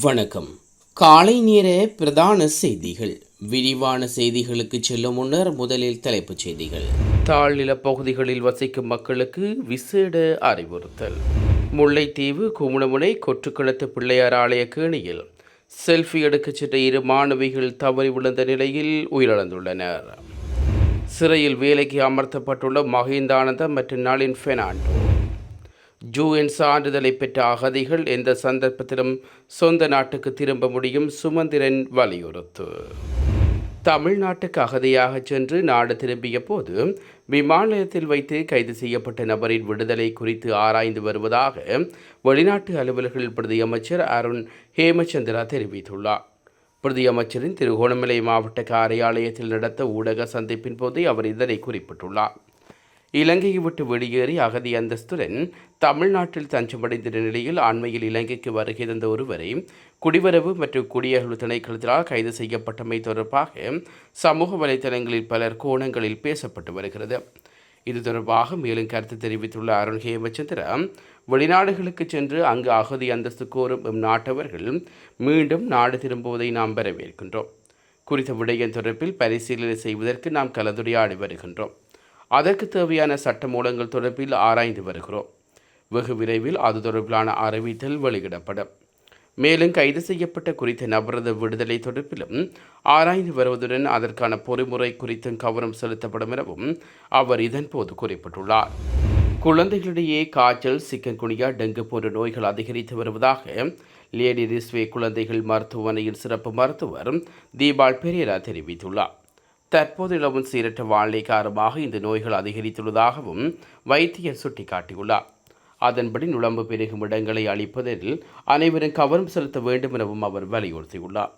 வணக்கம். காலை நேர பிரதான செய்திகள். விரிவான செய்திகளுக்கு செல்லும் முன்னர் முதலில் தலைப்புச் செய்திகள். தாழ்நில பகுதிகளில் வசிக்கும் மக்களுக்கு விசேட அறிவுறுத்தல். முல்லைத்தீவு குமுணமுனை கொற்றுக்கிணத்து பிள்ளையார் ஆலய கேணியில் செல்ஃபி எடுக்கச் சென்ற இரு மாணவிகள் தவறி விழுந்த நிலையில் உயிரிழந்துள்ளனர். சிறையில் வேலைக்கு அமர்த்தப்பட்டுள்ள மஹிந்தானந்த மற்றும் நளின் பெர்னாண்டோ. ஜூஎன் சான்றிதழை பெற்ற அகதிகள் எந்த சந்தர்ப்பத்திலும் சொந்த நாட்டுக்கு திரும்ப முடியும் சுமந்திரன் வலியுறுத்து. தமிழ்நாட்டுக்கு அகதியாக சென்று நாடு திரும்பிய போது விமானத்தில் வைத்து கைது செய்யப்பட்ட நபரின் விடுதலை குறித்து ஆராய்ந்து வருவதாக வெளிநாட்டு அலுவலர்கள் பிரதியமைச்சர் அருண் ஹேமச்சந்திரா தெரிவித்துள்ளார். பிரதியமைச்சரின் திருகோணமலை மாவட்ட காரியாலயத்தில் நடத்த ஊடக சந்திப்பின் போது அவர் இதனை குறிப்பிட்டுள்ளார். இலங்கையை விட்டு வெளியேறி அகதி அந்தஸ்துடன் தமிழ்நாட்டில் தஞ்சமடைந்த நிலையில் அண்மையில் இலங்கைக்கு வருகை தந்த ஒருவரை குடிவரவு மற்றும் குடியகழ்வு திணைக்களத்தினால் கைது செய்யப்பட்டமை தொடர்பாக சமூக வலைதளங்களில் பலர் கோணங்களில் பேசப்பட்டு வருகிறது. இது தொடர்பாக மேலும் கருத்து தெரிவித்துள்ள அருண் ஹேமச்சந்திரா வெளிநாடுகளுக்கு சென்று அங்கு அகதி அந்தஸ்து கோரும் எம் நாட்டவர்கள் மீண்டும் நாடு திரும்புவதை நாம் வரவேற்கின்றோம். குறித்த விடயம் தொடர்பில் பரிசீலனை செய்வதற்கு நாம் கலந்துரையாடி வருகின்றோம். அதற்கு தேவையான சட்ட மூலங்கள் தொடர்பில் ஆராய்ந்து வருகிறோம். வெகு விரைவில் அது தொடர்பிலான அறிவித்தல் வெளியிடப்படும். மேலும் கைது செய்யப்பட்ட குறித்த நபரது விடுதலை தொடர்பிலும் ஆராய்ந்து வருவதுடன் அதற்கான பொறிமுறை குறித்தும் கவனம் செலுத்தப்படும் எனவும் அவர் இதன்போது குறிப்பிட்டுள்ளார். குழந்தைகளிடையே காய்ச்சல் சிக்கன் குனியா டெங்கு போன்ற நோய்கள் அதிகரித்து வருவதாக லேடி ரிஸ்வே குழந்தைகள் மருத்துவமனையின் சிறப்பு மருத்துவர் தீபால் பெரியரா தெரிவித்துள்ளார். தற்போது நிலவும் சீரற்ற வானிலை காரணமாக இந்த நோய்கள் அதிகரித்துள்ளதாகவும் வைத்தியர் சுட்டிக்காட்டியுள்ளார். அதன்படி நுழம்பு பெருகும் இடங்களை அளிப்பதில் அனைவரும் கவனம் செலுத்த வேண்டும் எனவும் அவர் வலியுறுத்தியுள்ளார்.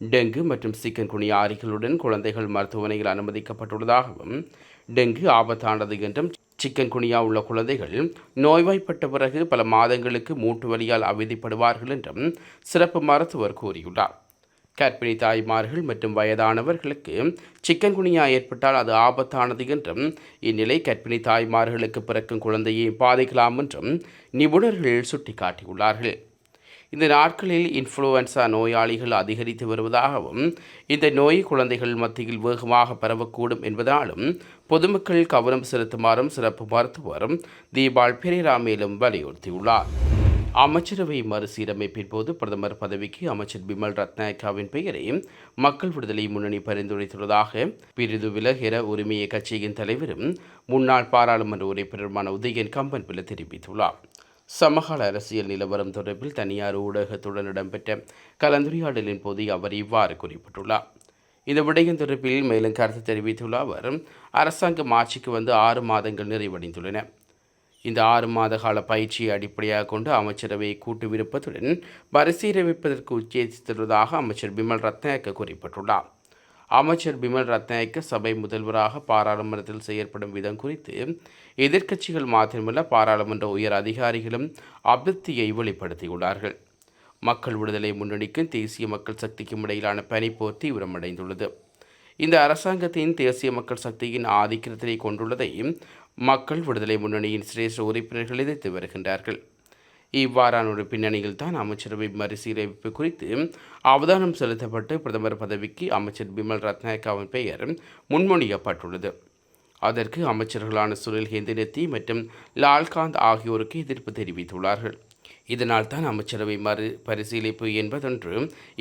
டெங்கு மற்றும் சிக்கன் குனி ஆரிகளுடன் குழந்தைகள் மருத்துவமனையில் அனுமதிக்கப்பட்டுள்ளதாகவும் டெங்கு ஆபத்தானது என்றும் சிக்கன் குனியா உள்ள குழந்தைகள் நோய்வாய்ப்பட்ட பிறகு பல மாதங்களுக்கு மூட்டு வலியால் அவதிப்படுவார்கள் என்றும் சிறப்பு மருத்துவர் கூறியுள்ளார். கர்ப்பிணி தாய்மார்கள் மற்றும் வயதானவர்களுக்கு சிக்கன்குனியா ஏற்பட்டால் அது ஆபத்தானது என்றும் இந்நிலை கர்ப்பிணி தாய்மார்களுக்கு பிறக்கும் குழந்தையை பாதிக்கலாம் என்றும் நிபுணர்கள் சுட்டிக்காட்டியுள்ளார்கள். இந்த நாட்களில் இன்ஃப்ளூவன்சா நோயாளிகள் அதிகரித்து வருவதாகவும் இந்த நோய் குழந்தைகள் மத்தியில் வேகமாக பரவக்கூடும் என்பதாலும் பொதுமக்கள் கவனம் செலுத்துமாறும் சிறப்பு மருத்துவரும் தீபால் பெரேரா மேலும் வலியுறுத்தியுள்ளார். அமைச்சரவை மறுசீரமைப்பின் போது பிரதமர் பதவிக்கு அமைச்சர் பிமல் ரத்நாயக்காவின் பெயரை மக்கள் விடுதலை முன்னணி பரிந்துரைத்துள்ளதாக பிரிது விலகிற உரிமைய கட்சியின் தலைவரும் முன்னாள் பாராளுமன்ற உறுப்பினருமான உதயன் கம்பன் பில தெரிவித்துள்ளார். சமகால அரசியல் நிலவரம் தொடர்பில் தனியார் ஊடகத்துடன் இடம்பெற்ற கலந்துரையாடலின் போது அவர் இவ்வாறு குறிப்பிட்டுள்ளார். இந்த விடயம் தொடர்பில் மேலும் கருத்து தெரிவித்துள்ள அவர் அரசாங்கம் ஆட்சிக்கு வந்து ஆறு மாதங்கள் நிறைவடைந்துள்ளன. இந்த ஆறு மாத கால பயிற்சியை அடிப்படையாக கொண்டு அமைச்சரவையை கூட்டுவிருப்பதுடன் விருப்பத்துடன் பரிசீலனைப்பதற்கு உச்சேசித்துள்ளதாக அமைச்சர் பிமல் ரத்னாயக்க குறிப்பிட்டுள்ளார். அமைச்சர் பிமல் ரத்னாயக்க சபை முதல்வராக பாராளுமன்றத்தில் செயற்படும் விதம் குறித்து எதிர்க்கட்சிகள் மாத்திரமல்ல பாராளுமன்ற உயர் அதிகாரிகளும் அபிருப்தியை வெளிப்படுத்தியுள்ளார்கள். மக்கள் விடுதலை முன்னணிக்கும் தேசிய மக்கள் சக்திக்கும் இடையிலான பனிப்போர் தீவிரமடைந்துள்ளது. இந்த அரசாங்கத்தின் தேசிய மக்கள் சக்தியின் ஆதிக்கத்தை கொண்டுள்ளதை மக்கள் விடுதலை முன்னணியின் சிரேஷ்ட உறுப்பினர்கள் எதிர்த்து வருகின்றார்கள். இவ்வாறான ஒரு பின்னணியில் தான் அமைச்சரவை மறுசீரமைப்பு குறித்து அவதானம் செலுத்தப்பட்டு பிரதமர் பதவிக்கு அமைச்சர் பிமல் ரத்நாயக்காவின் பெயர் முன்மொழியப்பட்டுள்ளது. அதற்கு அமைச்சர்களான சுனில் ஹேந்தினத்தி மற்றும் லால்காந்த் ஆகியோருக்கு எதிர்ப்பு தெரிவித்துள்ளார்கள். இதனால் தான் அமைச்சரவை மறு பரிசீலிப்பு என்பதொன்று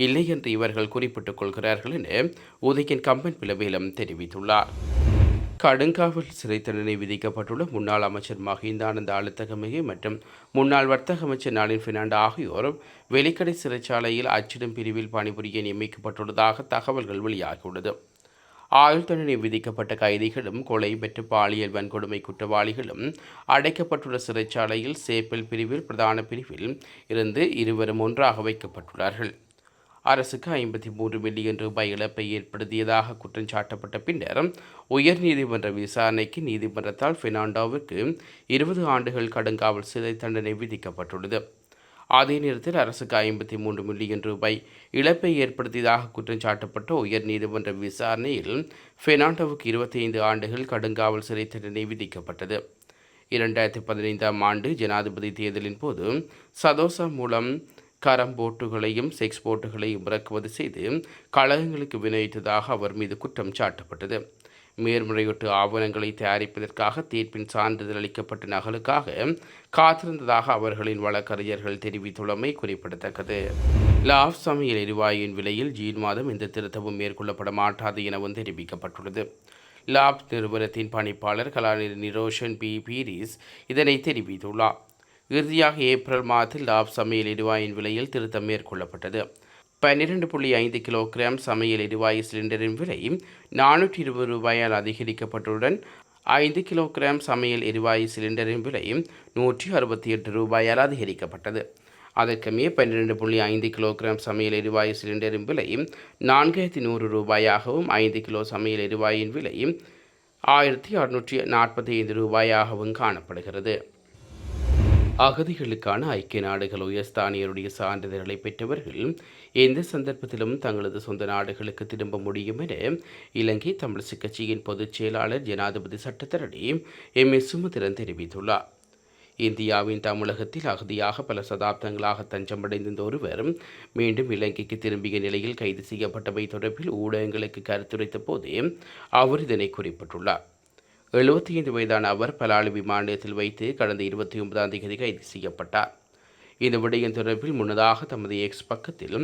இல்லை என்று இவர்கள் குறிப்பிட்டுக் கொள்கிறார்கள் என உதயன் கம்பன் பிளவேலம் தெரிவித்துள்ளார். கடுங்காவல் சிறை தண்டனை விதிக்கப்பட்டுள்ள முன்னாள் அமைச்சர் மஹிந்தானந்த அழுத்தகமிகை மற்றும் முன்னாள் வர்த்தக அமைச்சர் நாளின் பெர்னாண்டோ ஆகியோரும் வெளிக்கடை சிறைச்சாலையில் அச்சிடும் பிரிவில் பணிபுரிய நியமிக்கப்பட்டுள்ளதாக தகவல்கள் வெளியாகியுள்ளது. ஆயுள் தண்டனை விதிக்கப்பட்ட கைதிகளும் கொலை மற்றும் பாலியல் வன்கொடுமை குற்றவாளிகளும் அடைக்கப்பட்டுள்ள சிறைச்சாலையில் சேப்பல் பிரிவில் பிரதான பிரிவில் இருந்து இருவரும் ஒன்றாக வைக்கப்பட்டுள்ளார்கள். அரசுக்கு ஐம்பத்தி மூன்று மில்லியன் ரூபாய் இழப்பை ஏற்படுத்தியதாக குற்றம் சாட்டப்பட்ட பின்னர் உயர்நீதிமன்ற விசாரணைக்கு நீதிமன்றத்தால் பெர்னாண்டோவுக்கு இருபது ஆண்டுகள் கடுங்காவல் சிறை தண்டனை விதிக்கப்பட்டுள்ளது. அதே நேரத்தில் அரசுக்கு ஐம்பத்தி மூன்று மில்லியன் ரூபாய் இழப்பை ஏற்படுத்தியதாக குற்றம் சாட்டப்பட்ட உயர் நீதிமன்ற விசாரணையில் பெர்னாண்டோவுக்கு இருபத்தி ஐந்து ஆண்டுகள் கடுங்காவல் சிறை தண்டனை விதிக்கப்பட்டது. இரண்டாயிரத்தி பதினைந்தாம் ஆண்டு ஜனாதிபதி தேர்தலின் போது சதோசா மூலம் கரம் போட்டுகளையும் செக்ஸ் போட்டுகளையும் இறக்குமதி செய்து கழகங்களுக்கு விநியோகித்ததாக அவர் மீது குற்றம் சாட்டப்பட்டது. மேல்முறையீட்டு ஆவணங்களை தயாரிப்பதற்காக தீர்ப்பின் சான்றிதழ் அளிக்கப்பட்ட நகலுக்காக காத்திருந்ததாக அவர்களின் வழக்கறிஞர்கள் தெரிவித்துள்ளமை குறிப்பிடத்தக்கது. லாப் சமையல் எரிவாயுவின் விலையில் ஜீன் மாதம் எந்த திருத்தமும் மேற்கொள்ளப்பட மாட்டாது எனவும் தெரிவிக்கப்பட்டுள்ளது. லாப் நிறுவனத்தின் பணிப்பாளர் கலாநிதி நிரோஷன் பி. பீரிஸ் இதனை தெரிவித்துள்ளார். இறுதியாக ஏப்ரல் மாதத்தில் லாப் சமையல் எரிவாயின் விலையில் திருத்தம் மேற்கொள்ளப்பட்டது. பன்னிரண்டு புள்ளி ஐந்து கிலோகிராம் சமையல் எரிவாயு சிலிண்டரின் விலை நானூற்றி இருபது ரூபாயால் அதிகரிக்கப்பட்டுடன் ஐந்து கிலோகிராம் சமையல் எரிவாயு சிலிண்டரின் விலை நூற்றி அறுபத்தி எட்டு ரூபாயால் அதிகரிக்கப்பட்டது. அதற்குமே பன்னிரெண்டு புள்ளி ஐந்து கிலோகிராம் சமையல் எரிவாயு சிலிண்டரின் விலை நான்காயிரத்தி நூறு ரூபாயாகவும் ஐந்து கிலோ சமையல் எரிவாயின் விலை ஆயிரத்தி அறுநூற்றி நாற்பத்தி ஐந்து ரூபாயாகவும் காணப்படுகிறது. அகதிகளுக்கான ஐக்கிய நாடுகள் உயர்ஸ்தானியருடைய சான்றிதழ்களை பெற்றவர்கள் எந்த சந்தர்ப்பத்திலும் தங்களது சொந்த நாடுகளுக்கு திரும்ப முடியும் என இலங்கை தமிழிசை கட்சியின் பொதுச் செயலாளர் ஜனாதிபதி சட்டத்தரணி எம். எஸ். சுமதிரன் தெரிவித்துள்ளார். இந்தியாவின் தமிழகத்தில் அகதியாக பல சதாப்தங்களாக தஞ்சமடைந்திருந்த ஒருவர் மீண்டும் இலங்கைக்கு திரும்பிய நிலையில் கைது செய்யப்பட்டவை தொடர்பில் ஊடகங்களுக்கு கருத்துரைத்த போதே அவர் இதனை குறிப்பிட்டுள்ளார். எழுபத்தி ஐந்து வயதான அவர் பலாலி விமானத்தில் வைத்து கடந்த இருபத்தி ஒன்பதாம் தேதி கைது செய்யப்பட்டார். இந்த விடயம் தொடர்பில் முன்னதாக தமது எக்ஸ் பக்கத்தில்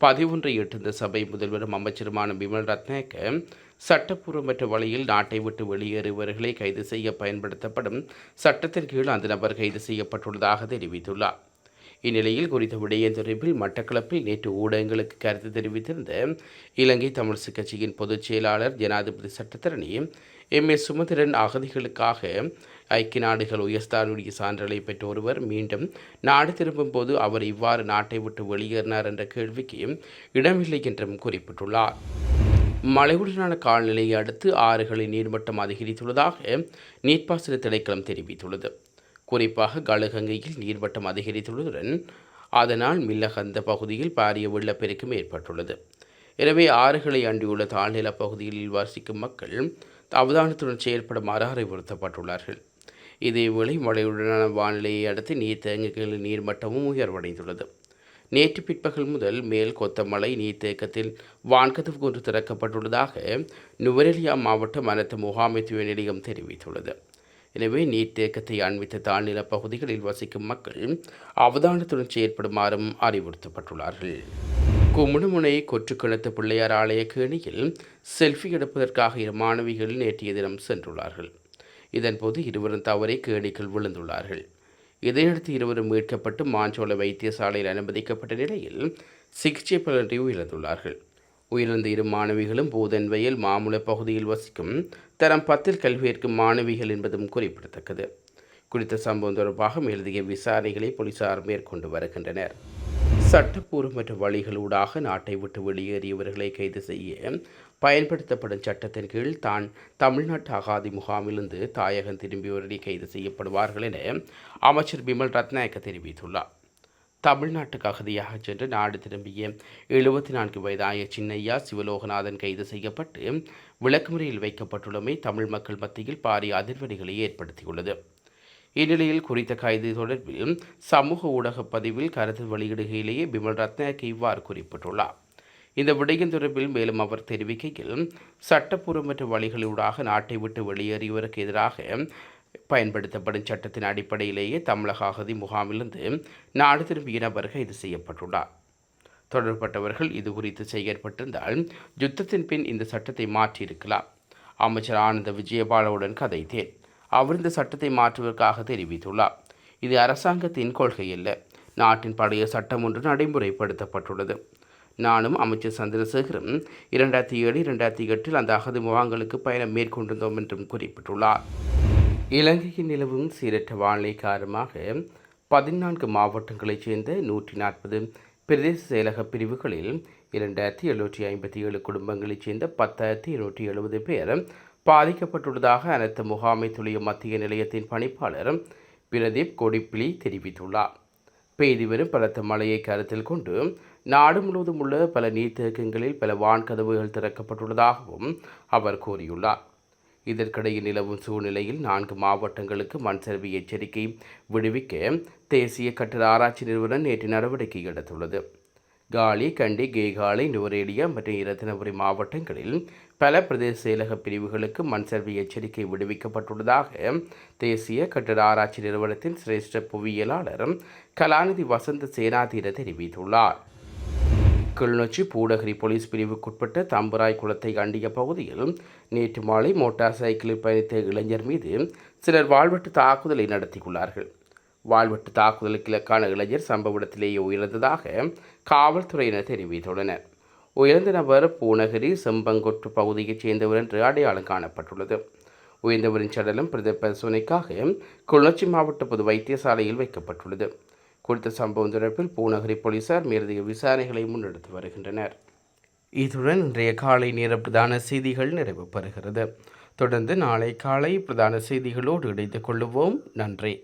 பதிவொன்றை எட்டுந்த சபை முதல்வரும் அமைச்சருமான பிமல் ரத்னாக்க சட்டப்பூர்வமற்ற வழியில் நாட்டை விட்டு வெளியேறுபவர்களை கைது செய்ய பயன்படுத்தப்படும் சட்டத்தின் கீழ் அந்த நபர் கைது செய்யப்பட்டுள்ளதாக தெரிவித்துள்ளார். இந்நிலையில் குறித்த விடயம் தொடர்பில் மட்டக்களப்பில் நேற்று ஊடகங்களுக்கு கருத்து தெரிவித்திருந்த இலங்கை தமிழிசை கட்சியின் பொதுச் செயலாளர் ஜனாதிபதி சட்டத்தரணி எம். ஏ சுமந்திரன் அகதிகளுக்காக ஐக்கிய நாடுகள் உயர்ஸ்தானுடைய சான்றலை பெற்ற ஒருவர் மீண்டும் நாடு திரும்பும் போது அவர் இவ்வாறு நாட்டை விட்டு வெளியேறினார் என்ற கேள்விக்கு இடமில்லை என்றும் குறிப்பிட்டுள்ளார். மழையுடனான காலநிலையை அடுத்து ஆறுகளின் நீர்மட்டம் அதிகரித்துள்ளதாக நீர்ப்பாசன திணைக்களம் தெரிவித்துள்ளது. குறிப்பாக கழுகங்கையில் நீர்மட்டம் அதிகரித்துள்ளதுடன் அதனால் மில்லகந்த பகுதியில் பாரிய வெள்ளப்பெருக்கும் ஏற்பட்டுள்ளது. எனவே ஆறுகளை அண்டியுள்ள தாழ்நில பகுதிகளில் வசிக்கும் மக்கள் அவதானத்துடன் செயல்படுமாறு அறிவுறுத்தப்பட்டுள்ளார்கள் இதேவேளை மழையுடனான வானிலையை அடுத்து நீர் நீர்மட்டமும் உயர்வடைந்துள்ளது. நேற்று பிற்பகல் முதல் மேல் கொத்தமலை நீர்த்தேக்கத்தில் வான்கதவு ஒன்று திறக்கப்பட்டுள்ளதாக நுவரெலியா மாவட்ட அனைத்து முகாமைத்துவ நிலையம் தெரிவித்துள்ளது. எனவே நீர் தேக்கத்தை அண்மித்த தாழ்நில பகுதிகளில் வசிக்கும் மக்கள் அவதானத்துடன் செயற்படுமாறும் அறிவுறுத்தப்பட்டுள்ளார்கள். குமுணுமுனை கொற்றுக்கிணத்து பிள்ளையார் ஆலய கேணியில் செல்ஃபி எடுப்பதற்காக இரு மாணவிகள் நேற்றைய தினம் சென்றுள்ளார்கள். இதன்போது இருவரும் தவறி கேணிக்குள் விழுந்துள்ளார்கள். இதையடுத்து இருவரும் மீட்கப்பட்டு மாஞ்சோலை வைத்தியசாலையில் அனுமதிக்கப்பட்ட நிலையில் சிகிச்சை பலன்றி உயிரிழந்துள்ளார்கள். உயிரிழந்த இரு மாணவிகளும் பூதன்வயல் மாமுல பகுதியில் வசிக்கும் தரம் பத்தில் கல்வியேற்கும் மாணவிகள் என்பதும் குறிப்பிடத்தக்கது. குறித்த சம்பவம் தொடர்பாக மேலதிக விசாரணைகளை போலீசார் மேற்கொண்டு வருகின்றனர். சட்டப்பூர்வமற்ற வழிகளூடாக நாட்டை விட்டு வெளியேறியவர்களை கைது செய்ய பயன்படுத்தப்படும் சட்டத்தின் கீழ் தான் தமிழ்நாட்டு அகாதி முகாமிலிருந்து தாயகம் திரும்பியவர்களை கைது செய்யப்படுவார்கள் என அமைச்சர் பிமல் ரத்நாயக்க தெரிவித்துள்ளார். தமிழ்நாட்டுக்கு அகதியாக சென்று நாடு திரும்பிய எழுபத்தி நான்கு வயதாய சின்னையா சிவலோகநாதன் கைது செய்யப்பட்டு விளக்குமுறையில் வைக்கப்பட்டுள்ளமை தமிழ் மக்கள் மத்தியில் பாரிய அதிர்வலைகளை ஏற்படுத்தியுள்ளது. இந்நிலையில் குறித்த கைது தொடர்பில் சமூக ஊடக பதிவில் கருத்து வெளியிடுகையிலேயே பிமல் ரத்னாக் இவ்வாறு குறிப்பிட்டுள்ளார். இந்த விடயம் தொடர்பில் மேலும் அவர் தெரிவிக்கையில் சட்டப்பூர்வமற்ற வழிகளூடாக நாட்டை விட்டு வெளியேறியவருக்கு எதிராக பயன்படுத்தப்படும் சட்டத்தின் அடிப்படையிலேயே தமிழக அகதி முகாமிலிருந்து நாடு திரும்பிய நபர் கைது செய்யப்பட்டுள்ளார். தொடர்பட்டவர்கள் இது குறித்து செயற்பட்டிருந்தால் யுத்தத்தின் பின் இந்த சட்டத்தை மாற்றியிருக்கலாம். அமைச்சர் ஆனந்த விஜயபாலவுடன் கதைத்தேன். அவர் இந்த சட்டத்தை மாற்றுவதற்காக தெரிவித்துள்ளார். இது அரசாங்கத்தின் கொள்கை இல்லை நாட்டின் பழைய சட்டம் ஒன்று நடைமுறைப்படுத்தப்பட்டுள்ளது. நானும் அமைச்சர் சந்திரசேகரும் இரண்டாயிரத்தி ஏழு இரண்டாயிரத்தி எட்டில் அந்த அகதி முகாம்களுக்கு பயணம் மேற்கொண்டிருந்தோம் என்றும் குறிப்பிட்டுள்ளார். இலங்கையின் நிலவும் சீரற்ற வானிலை காரணமாக பதினான்கு மாவட்டங்களைச் சேர்ந்த நூற்றி நாற்பது பிரதேச செயலக பிரிவுகளில் இரண்டாயிரத்தி எழுநூற்றி ஐம்பத்தி ஏழு குடும்பங்களைச் சேர்ந்த பத்தாயிரத்தி இருநூற்றி எழுபது பேர் பாதிக்கப்பட்டுள்ளதாக அனைத்து முகாமைத்துடைய மத்திய நிலையத்தின் பணிப்பாளர் பிரதீப் கொடிப்பிலி தெரிவித்துள்ளார். பெய்து வரும் பலத்த மழையை கருத்தில் கொண்டு நாடு முழுவதும் உள்ள பல நீர்த்தேக்கங்களில் பல வான்கதவுகள் திறக்கப்பட்டுள்ளதாகவும் அவர் கூறியுள்ளார். இதற்கிடையில் நிலவும் சூழ்நிலையில் நான்கு மாவட்டங்களுக்கு மண் சரிவு எச்சரிக்கை விடுவிக்க தேசிய கட்டட ஆராய்ச்சி நிறுவனம் நேற்று நடவடிக்கை எடுத்துள்ளது. காலி கண்டி கேகாலை நுவரேலியா மற்றும் இரத்தினபுரி மாவட்டங்களில் பல பிரதேச செயலக பிரிவுகளுக்கு மண் சரிவு எச்சரிக்கை விடுவிக்கப்பட்டுள்ளதாக தேசிய கட்டட ஆராய்ச்சி நிறுவனத்தின் சிரேஷ்ட புவியியலாளர் கலாநிதி வசந்த சேனாதீர தெரிவித்துள்ளார். கிளிநொச்சி பூடகிரி போலீஸ் பிரிவுக்குட்பட்ட தம்பராய் குளத்தை அண்டிய பகுதியில் நேற்று மாலை மோட்டார் சைக்கிளில் பயணித்த இளைஞர் மீது சிலர் வாழ்வெட்டு தாக்குதலை நடத்தியுள்ளார்கள். வாழ்வெட்டு தாக்குதலுக்கு இலக்கான இளைஞர் சம்பவ இடத்திலேயே உயர்ந்ததாக காவல்துறையினர் தெரிவித்துள்ளனர். உயர்ந்த நபர் பூநகரி செம்பங்கொற்று பகுதியைச் சேர்ந்தவர் என்று அடையாளம் காணப்பட்டுள்ளது. உயர்ந்தவரின் சடலம் பிரத பரிசோதனைக்காக கிளிநொச்சி மாவட்ட பொது வைத்தியசாலையில் வைக்கப்பட்டுள்ளது. குறித்த சம்பவம் தொடர்பில் பூநகரி போலீசார் மேலதிக விசாரணைகளை முன்னெடுத்து வருகின்றனர். இத்துடன் இன்றைய காலை நேர பிரதான செய்திகள் நிறைவு பெறுகிறது. தொடர்ந்து நாளை காலை பிரதான செய்திகளோடு இணைந்து கொள்ளுவோம் நன்றி.